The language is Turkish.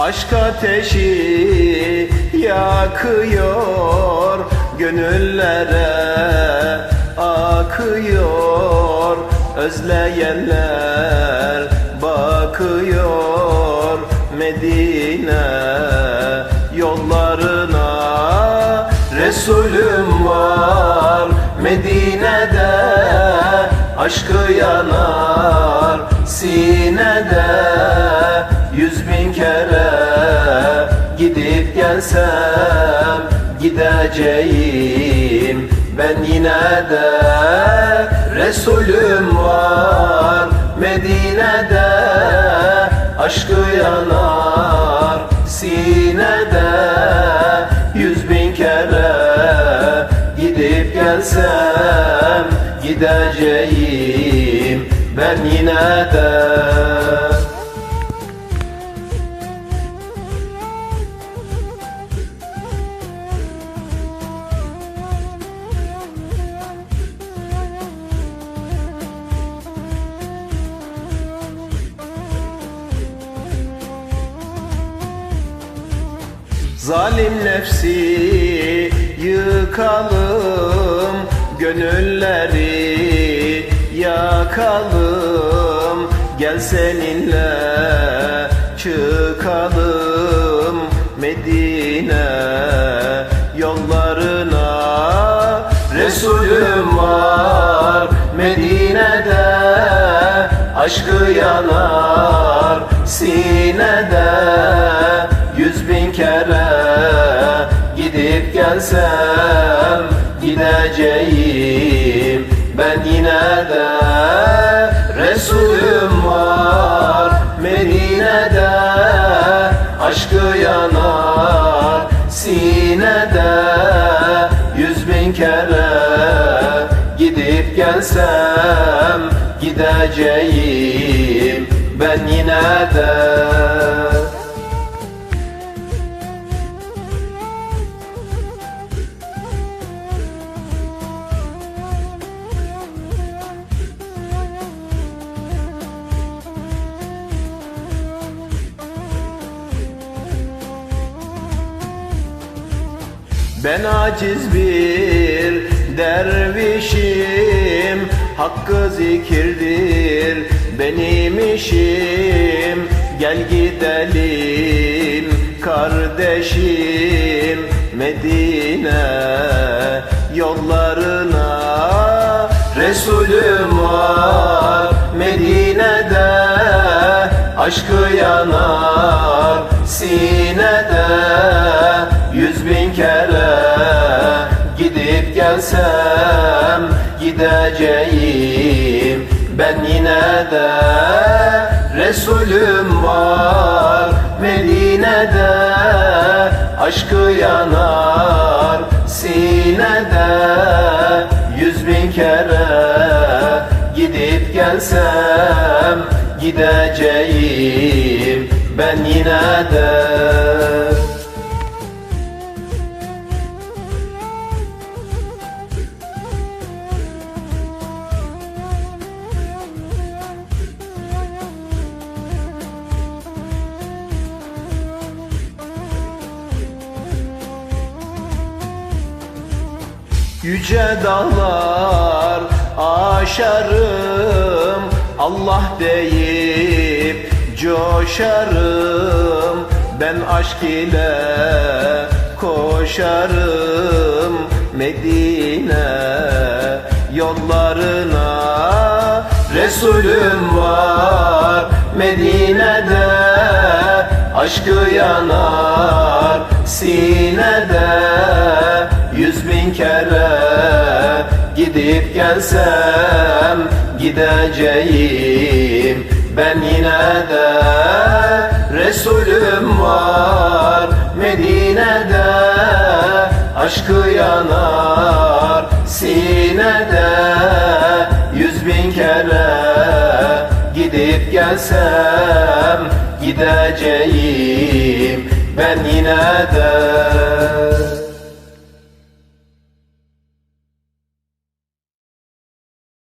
Aşk ateşi yakıyor Gönüllere akıyor. Özleyenler bakıyor Medine yollarına. Resulüm var Medine'de Aşkı yanar sinede Yüz bin kere gidip gelsem Gideceğim. Ben yine de Resulüm var. Medine'de Aşkı yanar. Sinede Yüz bin kere gidip gelsem Gideceğim. Ben yine de Zalim nefsi yıkalım Gönülleri yakalım. Gel seninle çıkalım Medine yollarına. Resulüm var Medine'de Aşkı yanar sinede gelsem Gideceğim. Ben yine de Resulüm var. Medine'de Aşkı yanar. Sinede Yüz bin kere gidip gelsem Gideceğim. Ben yine de Ben aciz bir dervişim Hakkı zikirdir benim işim. Gel gidelim kardeşim Medine yollarına. Resulüm var Medine'de Aşkı yanar sinede gelsem Gideceğim. Ben yine de Resulüm var. Medine'de Aşkı yanar. Sinede Yüz bin kere gidip gelsem Gideceğim. Ben yine de Yüce dağlar aşarım. Allah deyip coşarım. Ben aşk ile koşarım. Medine yollarına Resulüm var. Medine'de Aşkı yanar. Sinede Yüz bin kere gidip gelsem Gideceğim. Ben yine de Resulüm var Medine'de. Aşkı yanar sinede. Yüz bin kere gidip gelsem Gideceğim. Ben yine de